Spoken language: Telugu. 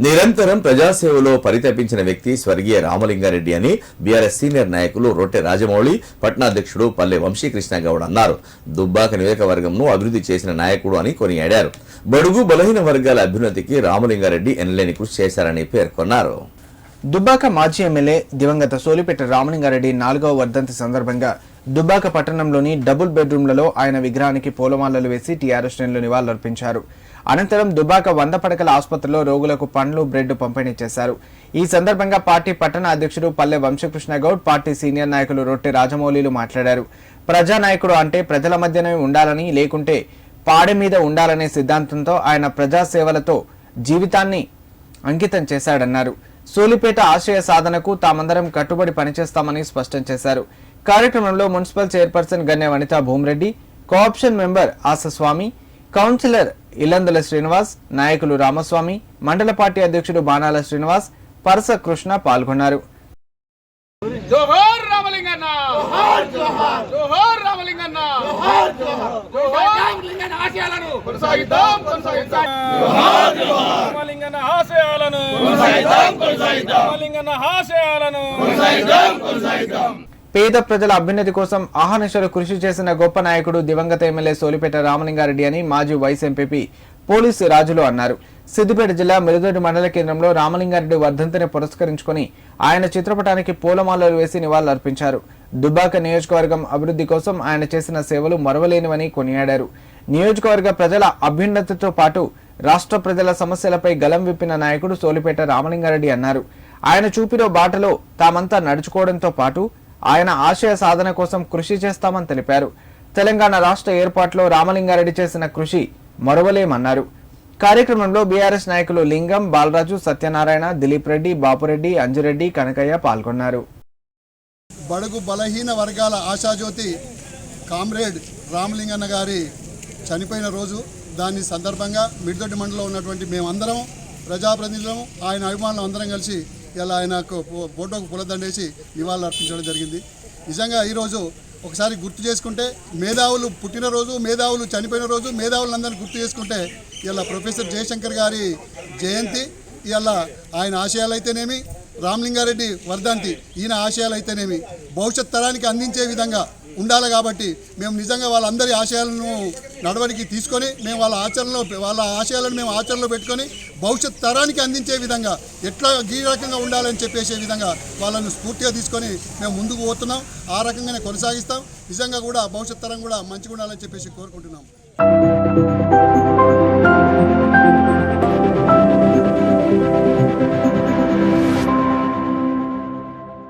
నిరంతరం ప్రజాసేవలో పరితపించిన వ్యక్తి స్వర్గీయ రామలింగారెడ్డి అని బీఆర్ఎస్ సీనియర్ నాయకులు రొట్టె రాజమౌళి పట్నాధ్యక్షుడు పల్లె వంశీకృష్ణ గౌడ్ అన్నారు. దుబ్బాక నియోజకవర్గంను అభివృద్ధి చేసిన నాయకుడు అని కొనియాడారు. బడుగు బలహీన వర్గాల అభ్యున్నతికి రామలింగారెడ్డి ఎనలేని కృషి చేశారని పేర్కొన్నారు. దుబ్బాక మాజీ ఎమ్మెల్యే దివంగత సోలిపేట రామలింగారెడ్డి నాలుగవ వర్ధంతి సందర్భంగా దుబ్బాక పట్టణంలోని డబుల్ బెడ్రూమ్లలో ఆయన విగ్రహానికి పూలమాలలు వేసి టీఆర్ఎస్ శ్రేణులు నివాళులర్పించారు. అనంతరం దుబ్బాక వంద పడకల ఆసుపత్రిలో రోగులకు పండ్లు బ్రెడ్ పంపిణీ చేశారు. ఈ సందర్భంగా పార్టీ పట్టణ అధ్యక్షుడు పల్లె వంశకృష్ణ గౌడ్ పార్టీ సీనియర్ నాయకులు రొట్టె రాజమౌళిలు మాట్లాడారు. ప్రజానాయకుడు అంటే ప్రజల మధ్యనే ఉండాలని లేకుంటే పాడె మీద ఉండాలనే సిద్ధాంతంతో ఆయన ప్రజాసేవలతో జీవితాన్ని అంకితం చేశాడన్నారు. సోలిపేట ఆశయ సాధనకు తామందరం కట్టుబడి పనిచేస్తామని స్పష్టం చేశారు. కార్యక్రమంలో municipal chairperson Ganne Vanitha Bhumireddy co-option member Asaswamy councillor Illandula Srinivas నాయకులు రామస్వామి మండల పార్టీ అధ్యక్షుడు బాణాల శ్రీనివాస్ పరస కృష్ణ పాల్గొన్నారు. ఆశయాలను! పేద ప్రజల అభ్యున్నతి కోసం ఆహర్నిశలు కృషి చేసిన గొప్ప నాయకుడు దివంగత ఎమ్మెల్యే సోలిపేట రామలింగారెడ్డి అని మాజీ వైస్ ఎంపీపీ పోలీసు రాజులు అన్నారు. సిద్దిపేట జిల్లా మిరుదొడ్డి మండల కేంద్రంలో రామలింగారెడ్డి వర్ధంతిని పురస్కరించుకొని ఆయన చిత్రపటానికి పూలమాలలు వేసి నివాళులర్పించారు. దుబ్బాక నియోజకవర్గం అభివృద్ధి కోసం ఆయన చేసిన సేవలు మరవలేనివని కొనియాడారు. నియోజకవర్గ ప్రజల అభ్యున్నతితో పాటు రాష్ట్ర ప్రజల సమస్యలపై గలం విప్పిన నాయకుడు సోలిపేట రామలింగారెడ్డి అన్నారు. ఆయన చూపిన బాటలో తామంతా నడుచుకోవడంతో పాటు ఆయన ఆశయ సాధన కోసం కృషి చేస్తామని తెలిపారు. తెలంగాణ రాష్ట్ర ఏర్పాటులో రామలింగారెడ్డి చేసిన కృషి మరువలేమన్నారు. కార్యక్రమంలో బీఆర్ఎస్ నాయకులు లింగం బాలరాజు సత్యనారాయణ దిలీప్ రెడ్డి బాపురెడ్డి అంజురెడ్డి కనకయ్య పాల్గొన్నారు. బడుగు బలహీన వర్గాల ఆశాజ్యోతి కామ్రేడ్ రామలింగన్న గారి చనిపోయిన రోజు దాని సందర్భంగా మిడిదొడ్డి మండలంలో ఉన్నటువంటి మేమందరం ప్రజాప్రతినిధులం ఆయన అభిమానులు అందరం కలిసి ఇలా ఆయనకు ఫో- పులదండేసి పూలదండేసి నివాళులు అర్పించడం జరిగింది. నిజంగా ఈరోజు ఒకసారి గుర్తు చేసుకుంటే మేధావులు పుట్టినరోజు మేధావులు చనిపోయిన రోజు మేధావులందరినీ గుర్తు చేసుకుంటే ఇలా ప్రొఫెసర్ జయశంకర్ గారి జయంతి ఇలా ఆయన ఆశయాలు అయితేనేమి రామలింగారెడ్డి వర్ధంతి ఈయన ఆశయాలు అయితేనేమి భవిష్యత్ తరానికి అందించే విధంగా ఉండాలి కాబట్టి మేము నిజంగా వాళ్ళందరి ఆశయాలను నడవడికి తీసుకొని మేము వాళ్ళ ఆచరణలో వాళ్ళ ఆశయాలను మేము ఆచరణలో పెట్టుకొని భవిష్యత్ తరానికి అందించే విధంగా ఎట్లా ఈ రకంగా ఉండాలని చెప్పేసే విధంగా వాళ్ళను స్ఫూర్తిగా తీసుకొని మేము ముందుకు పోతున్నాం. ఆ రకంగానే కొనసాగిస్తాం. నిజంగా కూడా భవిష్యత్ తరం కూడా మంచిగా ఉండాలని చెప్పేసి కోరుకుంటున్నాం.